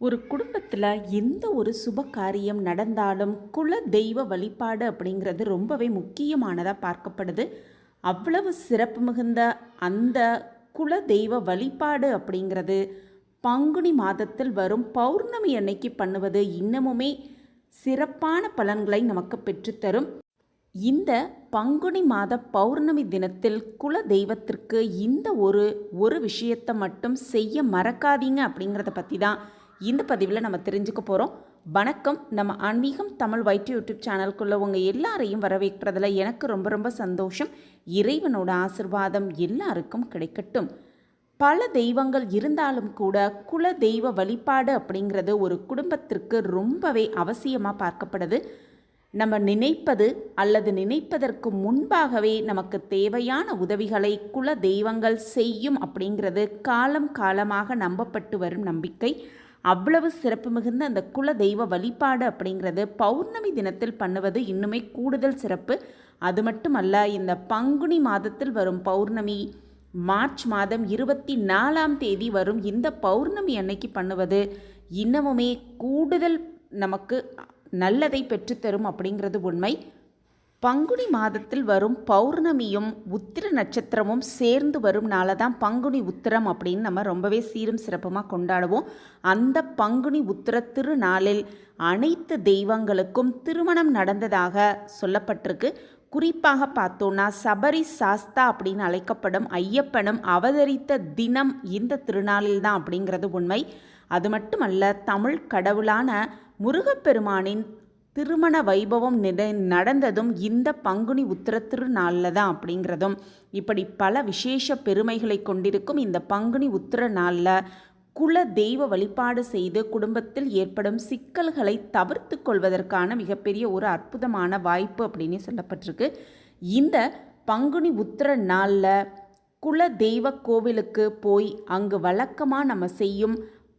ஒரு குடும்பத்தில் எந்த ஒரு சுப காரியம் நடந்தாலும் குல தெய்வ வழிபாடு அப்படிங்கிறது ரொம்பவே முக்கியமானதாக பார்க்கப்படுது. அவ்வளவு சிறப்பு மிகுந்த அந்த குல தெய்வ வழிபாடு அப்படிங்கிறது பங்குனி மாதத்தில் வரும் பௌர்ணமி அன்னைக்கு பண்ணுவது இன்னமுமே சிறப்பான பலன்களை நமக்கு பெற்றுத்தரும் இந்த பங்குனி மாத பௌர்ணமி தினத்தில் குல தெய்வத்திற்கு இந்த ஒரு ஒரு விஷயத்தை மட்டும் செய்ய மறக்காதீங்க அப்படிங்கிறத பற்றி தான் இந்த பதிவில் நம்ம தெரிஞ்சுக்க போகிறோம் வணக்கம். நம்ம ஆன்மீகம் தமிழ் வைட்டு யூடியூப் சேனலுக்குள்ளே உங்கள் எல்லாரையும் வரவேற்கிறதுல எனக்கு ரொம்ப ரொம்ப சந்தோஷம். இறைவனோட ஆசிர்வாதம் எல்லாருக்கும் கிடைக்கட்டும். பல தெய்வங்கள் இருந்தாலும் கூட குல தெய்வ வழிபாடு அப்படிங்கிறது ஒரு குடும்பத்திற்கு ரொம்பவே அவசியமாக பார்க்கப்படுது. நம்ம நினைப்பது அல்லது நினைப்பதற்கு முன்பாகவே நமக்கு தேவையான உதவிகளை குல தெய்வங்கள் செய்யும் அப்படிங்கிறது காலம் காலமாக நம்பப்பட்டு வரும் நம்பிக்கை. அவ்வளவு சிறப்பு மிகுந்த அந்த குல தெய்வ வழிபாடு அப்படிங்கிறது பௌர்ணமி தினத்தில் பண்ணுவது இன்னுமே கூடுதல் சிறப்பு. அது மட்டுமல்ல இந்த பங்குனி மாதத்தில் வரும் பௌர்ணமி மார்ச் மாதம் இருபத்தி நாலாம் தேதி வரும் இந்த பௌர்ணமி அன்னைக்கு பண்ணுவது இன்னமுமே கூடுதல் நமக்கு நல்லதை பெற்றுத்தரும் அப்படிங்கிறது உண்மை. பங்குனி மாதத்தில் வரும் பௌர்ணமியும் உத்திர நட்சத்திரமும் சேர்ந்து வரும் நாளை தான் பங்குனி உத்திரம் அப்படின்னு நம்ம ரொம்பவே சீரும் சிறப்புமாக கொண்டாடுவோம். அந்த பங்குனி உத்திர திருநாளில் அனைத்து தெய்வங்களுக்கும் திருமணம் நடந்ததாக சொல்லப்பட்டிருக்கு. குறிப்பாக பார்த்தோன்னா சபரி சாஸ்தா அப்படின்னு அழைக்கப்படும் ஐயப்பனும் அவதரித்த தினம் இந்த திருநாளில் தான் அப்படிங்கிறது உண்மை. அது மட்டுமல்ல தமிழ் கடவுளான முருகப்பெருமானின் திருமண வைபவம் நிட நடந்ததும் இந்த பங்குனி உத்திர திருநாளில் தான் அப்படிங்கிறதும் இப்படி பல விசேஷ பெருமைகளை கொண்டிருக்கும் இந்த பங்குனி உத்திர நாளில் குல தெய்வ வழிபாடு செய்து குடும்பத்தில் ஏற்படும் சிக்கல்களை தவிர்த்து கொள்வதற்கான மிகப்பெரிய ஒரு அற்புதமான வாய்ப்பு அப்படின்னு சொல்லப்பட்டிருக்கு. இந்த பங்குனி உத்திர நாளில் குல தெய்வ கோவிலுக்கு போய் அங்கு வழக்கமாக நம்ம செய்யும்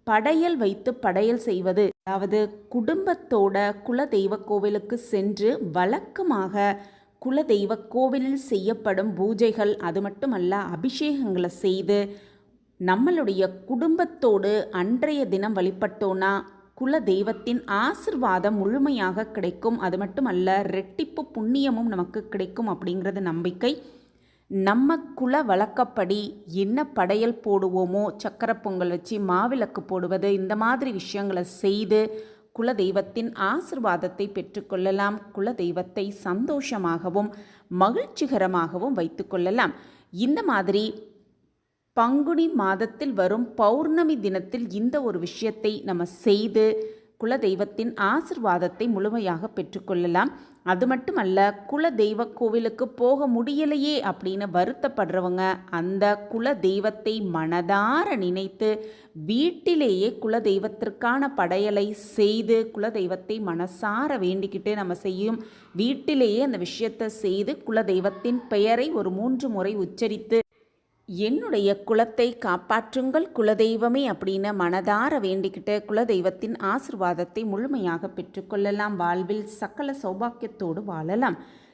படையல் வைத்து படையல் செய்வது அதாவது குடும்பத்தோட குலதெய்வ கோவிலுக்கு சென்று வழக்கமாக குலதெய்வ கோவிலில் செய்யப்படும் பூஜைகள் அது மட்டுமல்ல அபிஷேகங்களை செய்து நம்மளுடைய குடும்பத்தோடு அன்றைய தினம் வழிபட்டோன்னா குல தெய்வத்தின் ஆசிர்வாதம் முழுமையாக கிடைக்கும். அது மட்டுமல்ல ரெட்டிப்பு புண்ணியமும் நமக்கு கிடைக்கும் அப்படிங்கிறது நம்பிக்கை. நம்ம குல வழக்கப்படி என்ன படையல் போடுவோமோ சக்கரை பொங்கல் வச்சு மாவிளக்கு போடுவது இந்த மாதிரி விஷயங்களை செய்து குல தெய்வத்தின் ஆசிர்வாதத்தை பெற்றுக்கொள்ளலாம் குல தெய்வத்தை சந்தோஷமாகவும் மகிழ்ச்சிகரமாகவும் வைத்துக்கொள்ளலாம் இந்த மாதிரி பங்குனி மாதத்தில் வரும் பௌர்ணமி தினத்தில் இந்த ஒரு விஷயத்தை நம்ம செய்து குலதெய்வத்தின் ஆசிர்வாதத்தை முழுமையாக பெற்றுக்கொள்ளலாம். அது மட்டுமல்ல குல தெய்வ கோவிலுக்கு போக முடியலையே அப்படின்னு வருத்தப்படுறவங்க அந்த குல தெய்வத்தை மனதார நினைத்து வீட்டிலேயே குல தெய்வத்திற்கான படையலை செய்து குல தெய்வத்தை மனசார வேண்டிக்கிட்டு நம்ம செய்யும் வீட்டிலேயே அந்த விஷயத்தை செய்து குல தெய்வத்தின் பெயரை ஒரு மூன்று முறை உச்சரித்து என்னுடைய குலத்தை காப்பாற்றுங்கள் குலதெய்வமே அப்படின்னு மனதார வேண்டிக்கிட்டு குலதெய்வத்தின் ஆசிர்வாதத்தை முழுமையாக பெற்றுக்கொள்ளலாம். வாழ்வில் சகல சௌபாக்கியத்தோடு வாழலாம்.